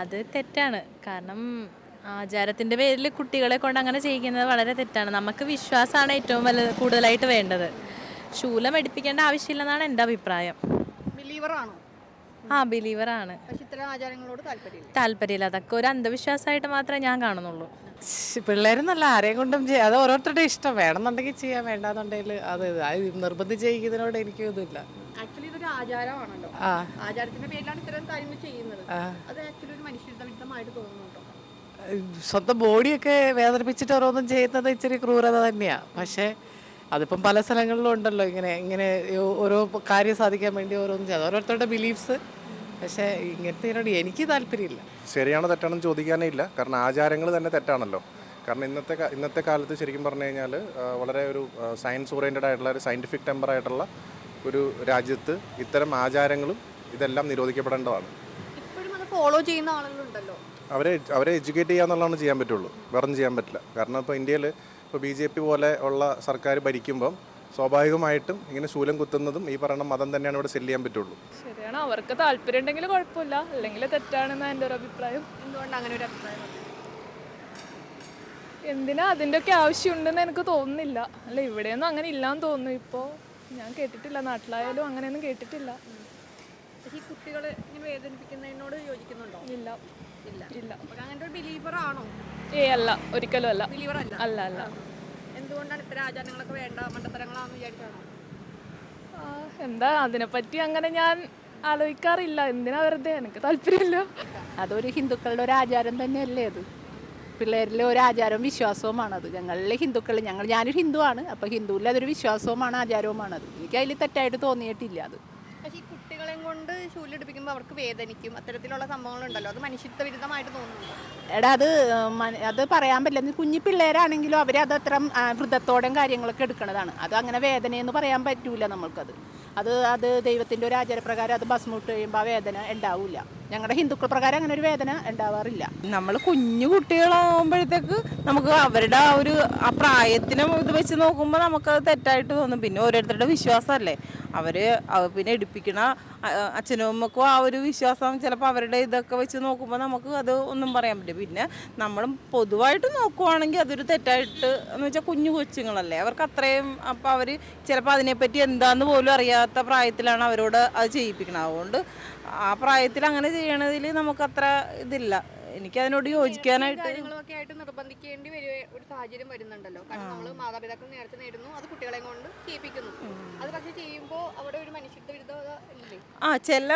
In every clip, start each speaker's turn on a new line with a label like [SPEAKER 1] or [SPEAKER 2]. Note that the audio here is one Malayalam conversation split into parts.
[SPEAKER 1] അത് തെറ്റാണ്. കാരണം ആചാരത്തിന്റെ പേരിൽ കുട്ടികളെ കൊണ്ട് അങ്ങനെ ചെയ്യിക്കുന്നത് വളരെ തെറ്റാണ്. നമുക്ക് വിശ്വാസമാണ് ഏറ്റവും വലുത് കൂടുതലായിട്ട് വേണ്ടത്. ശൂലം എടുപ്പിക്കേണ്ട ആവശ്യമില്ലെന്നാണ് എന്റെ അഭിപ്രായം.
[SPEAKER 2] ബിലീവറാണോ?
[SPEAKER 1] ആ ബിലീവറാണ്.
[SPEAKER 2] ആണ് ഇത്തരം ആചാരങ്ങളോട് താല്പര്യമില്ല.
[SPEAKER 1] അതൊക്കെ ഒരു അന്ധവിശ്വാസമായിട്ട് മാത്രമേ ഞാൻ കാണുന്നുള്ളൂ.
[SPEAKER 3] പിള്ളേരെന്നല്ല ആരെയും കൊണ്ടും ചെയ്യാം അത് ഓരോരുത്തരുടെ ഇഷ്ടം. വേണമെന്നുണ്ടെങ്കിൽ ചെയ്യാം വേണ്ടാന്നുണ്ടെങ്കിൽ അത് അത് നിർബന്ധിച്ച് ചെയ്യിക്കുന്നതിനോട് എനിക്ക് ഇതില്ല
[SPEAKER 2] ആചാരമാണല്ലോ. ആചാരത്തിന്റെ പേരിലാണ് ഇത്തരം കാര്യങ്ങൾ ചെയ്യുന്നത്. അത് ആക്ച്വലി ഒരു മനുഷ്യവിരുദ്ധമായിട്ട് തോന്നുന്നുണ്ടോ?
[SPEAKER 3] സ്വന്തം ബോഡിയൊക്കെ വേദനിപ്പിച്ചിട്ട് ഓരോന്നും ചെയ്യുന്നത് ഇച്ചിരി ക്രൂരത തന്നെയാ. പക്ഷേ അതിപ്പം പല സ്ഥലങ്ങളിലും ഉണ്ടല്ലോ ഇങ്ങനെ ഇങ്ങനെ ഓരോ കാര്യം സാധിക്കാൻ വേണ്ടി ഓരോന്നും ചെയ്ത്. ഓരോരുത്തരുടെ ബിലീഫ്സ് പക്ഷേ ഇങ്ങനത്തെ എനിക്ക് താല്പര്യമില്ല.
[SPEAKER 4] ശരിയാണോ തെറ്റാണെന്ന് ചോദിക്കാനേ ഇല്ല. കാരണം ആചാരങ്ങൾ തന്നെ തെറ്റാണല്ലോ. കാരണം ഇന്നത്തെ ഇന്നത്തെ കാലത്ത് ശരിക്കും പറഞ്ഞു കഴിഞ്ഞാൽ വളരെ ഒരു സയൻസ് ഓറിയന്റഡ് ആയിട്ടുള്ള ഒരു സയന്റിഫിക് ടെമ്പർ ആയിട്ടുള്ള ഒരു രാജ്യത്ത് ഇത്തരം ആചാരങ്ങളും ഇതെല്ലാം നിരോധിക്കപ്പെടേണ്ടതാണ്.
[SPEAKER 2] ഫോളോ ചെയ്യുന്ന ആളുകളുണ്ടല്ലോ.
[SPEAKER 4] അവരെ അവരെ എഡ്യൂക്കേറ്റ് ചെയ്യുക എന്നുള്ളതാണ് ചെയ്യാൻ പറ്റുള്ളൂ. വേറൊന്നും ചെയ്യാൻ പറ്റില്ല. കാരണം ഇപ്പോൾ ഇന്ത്യയിൽ ഇപ്പോൾ ബി ജെ പി പോലെ ഉള്ള സർക്കാർ ഭരിക്കുമ്പം സ്വാഭാവികമായിട്ടും ഇങ്ങനെ ശൂലം കുത്തുന്നതും ഈ പറയുന്ന മതം തന്നെയാണ് ഇവിടെ സെല്ല് ചെയ്യാൻ പറ്റുള്ളൂ.
[SPEAKER 5] ശരിയാണ്. അവർക്ക് താല്പര്യം ഉണ്ടെങ്കിൽ കുഴപ്പമില്ല. അല്ലെങ്കിൽ തെറ്റാണെന്നാണ് എന്റെ ഒരു അഭിപ്രായം.
[SPEAKER 2] എന്തുകൊണ്ട് അങ്ങനെ ഒരു അഭിപ്രായം?
[SPEAKER 5] എന്തിനാ അതിന്റെയൊക്കെ ആവശ്യമുണ്ടെന്ന് എനിക്ക് തോന്നുന്നില്ല. അല്ല ഇവിടെയൊന്നും അങ്ങനെ ഇല്ലാന്ന് തോന്നുന്നു ഇപ്പോൾ ഞാൻ കേട്ടിട്ടില്ല നാട്ടിലായാലും അങ്ങനെയൊന്നും കേട്ടിട്ടില്ല.
[SPEAKER 2] ഈ കുട്ടികളെ ഇങ്ങനെ വേദനിപ്പിക്കുന്നതിനോട് യോജിക്കുന്നുണ്ടോ?
[SPEAKER 5] ഇല്ല.
[SPEAKER 2] ഇല്ല.
[SPEAKER 5] ഇല്ല.
[SPEAKER 2] അപ്പോൾ അങ്ങനത്തെ ഒരു ബിലീവർ ആണോ?
[SPEAKER 5] ഏ അല്ല. ഒരിക്കലും അല്ല.
[SPEAKER 2] ബിലീവർ അല്ല?
[SPEAKER 5] അല്ല അല്ല.
[SPEAKER 2] എന്തുകൊണ്ടാണ് ഇത്തരം ആചാരങ്ങളൊക്കെ വേണ്ട മണ്ടത്തരങ്ങളാണെന്ന് വിചാരിച്ചാണോ
[SPEAKER 5] ആ, എന്താ അതിനെപ്പറ്റി അങ്ങനെ ഞാൻ ആലോചിക്കാറില്ല. എന്തിനാ വെറുതെ? എനിക്ക് താല്പര്യമില്ല.
[SPEAKER 6] അതൊരു ഹിന്ദുക്കളുടെ ഒരു ആചാരം തന്നെയല്ലേ അത്? പിള്ളേരിലെ ഒരു ആചാരവും വിശ്വാസവുമാണത് ഞങ്ങളിലെ ഹിന്ദുക്കൾ ഞങ്ങൾ ഞാനൊരു ഹിന്ദുവാണ് അപ്പോൾ ഹിന്ദുവിൽ അതൊരു വിശ്വാസവുമാണ് ആചാരവുമാണത് എനിക്ക് അതിൽ തെറ്റായിട്ട് തോന്നിയിട്ടില്ല അത്.
[SPEAKER 2] പക്ഷേ ഈ കുട്ടികളെയും കൊണ്ട് ശൂലെടുപ്പിക്കുമ്പോൾ അവർക്ക് വേദനിക്കും അത്തരത്തിലുള്ള സംഭവങ്ങളുണ്ടല്ലോ? അത് മനുഷ്യത്വ വിരുദ്ധമായിട്ട് തോന്നുന്നുണ്ടോ?
[SPEAKER 6] എടാ അത് അത് പറയാൻ പറ്റില്ല. കുഞ്ഞു പിള്ളേരാണെങ്കിലും അവർ അത് അത്ര വൃദ്ധത്തോടെയും കാര്യങ്ങളൊക്കെ എടുക്കുന്നതാണ് അത് അങ്ങനെ വേദനയെന്ന് പറയാൻ പറ്റൂല നമ്മൾക്കത്. അത് അത് ദൈവത്തിന്റെ ഒരു ആചാരപ്രകാരം അത് ഭസ്മുട്ട് കഴിയുമ്പോൾ ആ വേദന ഉണ്ടാവില്ല ഞങ്ങളുടെ ഹിന്ദുക്കൾ പ്രകാരം അങ്ങനെ ഒരു വേദന ഉണ്ടാവാറില്ല.
[SPEAKER 7] നമ്മൾ കുഞ്ഞു കുട്ടികളാകുമ്പോഴത്തേക്ക് നമുക്ക് അവരുടെ ആ ഒരു ആ പ്രായത്തിനും ഇത് വെച്ച് നോക്കുമ്പോൾ നമുക്കത് തെറ്റായിട്ട് തോന്നും. പിന്നെ ഓരോരുത്തരുടെ വിശ്വാസമല്ലേ അവർ പിന്നെ എടുപ്പിക്കണ അച്ഛനും അമ്മക്കും ആ ഒരു വിശ്വാസം ചിലപ്പോൾ അവരുടെ ഇതൊക്കെ വെച്ച് നോക്കുമ്പോൾ നമുക്ക് അത് ഒന്നും പറയാൻ പറ്റില്ല. പിന്നെ നമ്മൾ പൊതുവായിട്ട് നോക്കുവാണെങ്കിൽ അതൊരു തെറ്റായിട്ട് എന്ന് വെച്ചാൽ കുഞ്ഞു കൊച്ചുങ്ങളല്ലേ. അവർക്ക് അത്രയും അപ്പോൾ അവർ ചിലപ്പോൾ അതിനെപ്പറ്റി എന്താന്ന് പോലും അറിയാത്ത പ്രായത്തിലാണ് അവരോട് അത് ചെയ്യിപ്പിക്കുന്നത് അതുകൊണ്ട് ആ പ്രായത്തിൽ അങ്ങനെ ചെയ്യണതിൽ നമുക്കത്ര ഇതില്ല. എനിക്കതിനോട് യോജിക്കാനായിട്ട്
[SPEAKER 2] കാര്യങ്ങളൊക്കെ ആയിട്ട് നിർബന്ധിക്കേണ്ടി ഒരു സാഹചര്യം വരുന്നുണ്ടല്ലോ. കാരണം നമ്മൾ മാതാപിതാക്കൾ നേരത്തെ നേടുന്നു അത് കുട്ടികളെ കൊണ്ട് ചെയ്യിപ്പിക്കുന്നു. അത് പക്ഷെ ചെയ്യുമ്പോൾ അവിടെ ഒരു മനുഷ്യത്വ വിരുദ്ധത ഇല്ലേ?
[SPEAKER 7] ആ ചില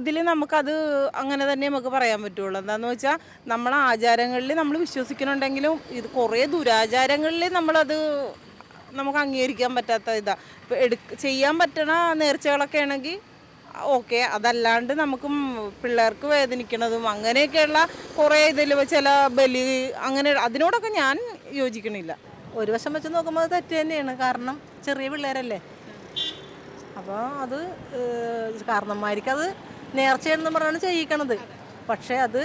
[SPEAKER 7] ഇതിൽ നമുക്കത് അങ്ങനെ തന്നെ നമുക്ക് പറയാൻ പറ്റുള്ളൂ. എന്താണെന്ന് വെച്ചാൽ നമ്മളെ ആചാരങ്ങളിൽ നമ്മൾ വിശ്വസിക്കുന്നുണ്ടെങ്കിലും ഇത് കുറേ ദുരാചാരങ്ങളിൽ നമ്മളത് നമുക്ക് അംഗീകരിക്കാൻ പറ്റാത്ത ഇതാ. ചെയ്യാൻ പറ്റണ നേർച്ചകളൊക്കെ ആണെങ്കിൽ ഓക്കെ അതല്ലാണ്ട് നമുക്കും പിള്ളേർക്ക് വേദനിക്കണതും അങ്ങനെയൊക്കെയുള്ള കുറേ ഇതിൽ ചില ബലി അങ്ങനെ അതിനോടൊക്കെ ഞാൻ യോജിക്കണില്ല.
[SPEAKER 3] ഒരു വശം വെച്ച് നോക്കുമ്പോൾ അത് തെറ്റ് തന്നെയാണ്. കാരണം ചെറിയ പിള്ളേരല്ലേ. അപ്പോൾ അത് ഏഹ്, കാരണന്മാർക്ക് അത് നേർച്ചയെന്ന് പറഞ്ഞാണ് ചെയ്യിക്കണത്. പക്ഷേ അത്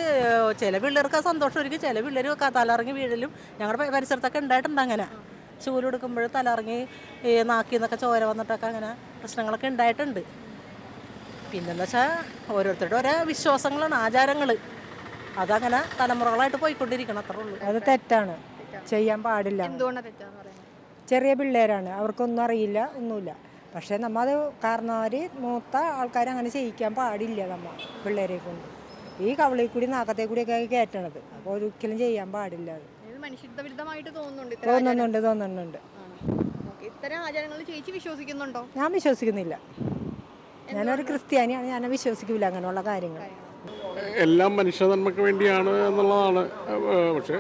[SPEAKER 3] ചില പിള്ളേർക്ക് ആ സന്തോഷമായിരിക്കും ചില പിള്ളേർ തലറങ്ങി വീഴലും. ഞങ്ങളുടെ പരിസരത്തൊക്കെ ഉണ്ടായിട്ടുണ്ട് അങ്ങനെ? ചൂലെടുക്കുമ്പോൾ തലറങ്ങി നാക്കിന്നൊക്കെ ചോര വന്നിട്ടൊക്കെ അങ്ങനെ പ്രശ്നങ്ങളൊക്കെ ഉണ്ടായിട്ടുണ്ട് പിന്നെന്ന് വെച്ചാൽ ഓരോരുത്തരുടെ ഓരോ വിശ്വാസങ്ങളാണ് ആചാരങ്ങൾ അതങ്ങനെ തലമുറകളായിട്ട് പോയിക്കൊണ്ടിരിക്കണം അത്രേ ഉള്ളൂ.
[SPEAKER 8] അത് തെറ്റാണ്. ചെയ്യാൻ പാടില്ല. ചെറിയ പിള്ളേരാണ്. അവർക്കൊന്നും അറിയില്ല ഒന്നുമില്ല. പക്ഷേ നമ്മൾ അത് കാരണവർ മൂത്ത ആൾക്കാർ അങ്ങനെ ചെയ്യിക്കാൻ പാടില്ല നമ്മൾ പിള്ളേരെ കൊണ്ട്. ഈ കവളിൽ കൂടി നാക്കത്തെ കൂടിയൊക്കെ കയറ്റണത്. അപ്പോൾ ഒരിക്കലും ചെയ്യാൻ പാടില്ല അത്.
[SPEAKER 2] തോന്നുന്നുണ്ട്
[SPEAKER 8] തോന്നുന്നുണ്ട് തോന്നുന്നുണ്ട്.
[SPEAKER 2] ഇത്തരം ആചാരങ്ങളിൽ ചേച്ചി വിശ്വസിക്കുന്നുണ്ടോ?
[SPEAKER 8] ഞാൻ വിശ്വസിക്കുന്നില്ല. ഞാനൊരു ക്രിസ്ത്യാനിയാണ് ഞാൻ വിശ്വസിക്കില്ല അങ്ങനെയുള്ള കാര്യങ്ങൾ.
[SPEAKER 9] എല്ലാം മനുഷ്യനന്മക്ക് വേണ്ടിയാണ് എന്നുള്ളതാണ്. പക്ഷെ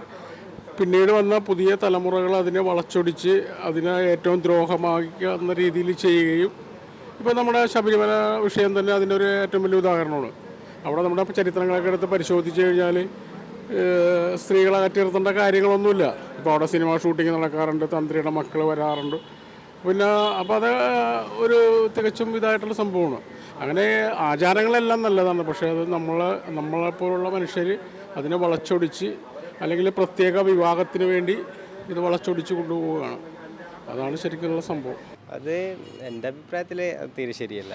[SPEAKER 9] പിന്നീട് വന്ന പുതിയ തലമുറകൾ അതിനെ വളച്ചൊടിച്ച് അതിനെ ഏറ്റവും ദ്രോഹമാക്കുന്ന രീതിയിൽ ചെയ്യുകയും ഇപ്പോൾ നമ്മുടെ ശബരിമല വിഷയം തന്നെ അതിന്റെ ഒരു ഏറ്റവും വലിയ ഉദാഹരണമാണ്. അവിടെ നമ്മുടെ ചരിത്രങ്ങളൊക്കെ എടുത്ത് പരിശോധിച്ച് കഴിഞ്ഞാൽ സ്ത്രീകളെ അകറ്റി നിർത്തേണ്ട കാര്യങ്ങളൊന്നുമില്ല. ഇപ്പോൾ അവിടെ സിനിമ ഷൂട്ടിംഗ് നടക്കാറുണ്ട് തന്ത്രിയുടെ മക്കൾ വരാറുണ്ട്. പിന്നെ അപ്പോൾ അത് ഒരു തികച്ചും ഇതായിട്ടുള്ള സംഭവമാണ്. അങ്ങനെ ആചാരങ്ങളെല്ലാം നല്ലതാണ്. പക്ഷേ അത് നമ്മളെ നമ്മളെപ്പോലുള്ള മനുഷ്യർ അതിനെ വളച്ചൊടിച്ച് അല്ലെങ്കിൽ പ്രത്യേക വിവാഹത്തിന് വേണ്ടി ഇത് വളച്ചൊടിച്ച് കൊണ്ടുപോവുകയാണ്. അതാണ് ശരിക്കുള്ള സംഭവം.
[SPEAKER 10] അത് എന്റെ അഭിപ്രായത്തിൽ തീരെ ശരിയല്ല.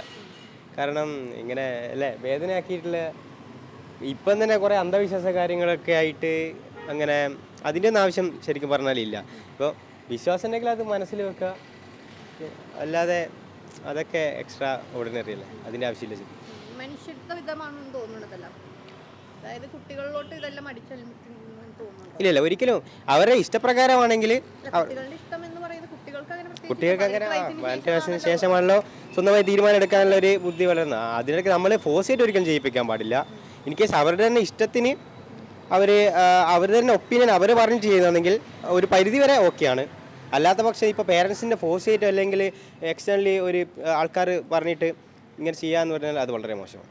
[SPEAKER 10] കാരണം ഇങ്ങനെ അല്ലേ വേദനയാക്കിയിട്ടുള്ള ഇപ്പം തന്നെ കുറേ അന്ധവിശ്വാസ കാര്യങ്ങളൊക്കെ ആയിട്ട് അങ്ങനെ അതിന്റെ ഒന്നും ആവശ്യം ശരിക്കും പറഞ്ഞാലില്ല. ഇപ്പോൾ വിശ്വാസം ഉണ്ടെങ്കിൽ അത് മനസ്സിൽ വെക്കുക. അല്ലാതെ അതൊക്കെ എക്സ്ട്രാ ഓർഡിനറി അല്ലേ? അതിന്റെ ആവശ്യമില്ല
[SPEAKER 2] മനുഷ്യത്വ വിധമാണെന്ന് തോന്നുന്നതല്ല അതായത് കുട്ടികളിലോട്ട് ഇതെല്ലാം
[SPEAKER 10] ഇല്ല ഇല്ല ഒരിക്കലും. അവരുടെ ഇഷ്ടപ്രകാരമാണെങ്കിൽ
[SPEAKER 2] കുട്ടികൾക്ക് അങ്ങനെ പതിനെട്ട് വയസ്സിന്
[SPEAKER 10] ശേഷമാണല്ലോ. സ്വന്തമായി തീരുമാനം എടുക്കാനുള്ള ഒരു ബുദ്ധി വളരുന്ന അതിനൊക്കെ നമ്മൾ ഫോഴ്സ് ചെയ്ത് ഒരിക്കലും ചെയ്യിപ്പിക്കാൻ പാടില്ല. ഇൻ കേസ് അവരുടെ തന്നെ ഇഷ്ടത്തിന് അവർ അവർ തന്നെ ഒപ്പീനിയൻ അവർ പറഞ്ഞ് ചെയ്യുന്നതെങ്കിൽ ഒരു പരിധി വരെ ഓക്കെയാണ് അല്ലാത്ത പക്ഷേ ഇപ്പോൾ പേരൻസിന്റെ ഫോഴ്സ് ചെയ്തിട്ട് അല്ലെങ്കിൽ എക്സ്റ്റേണലി ഒരു ആൾക്കാർ പറഞ്ഞിട്ട് ഇങ്ങനെ ചെയ്യാമെന്ന് പറഞ്ഞാൽ അത് വളരെ മോശമാണ്.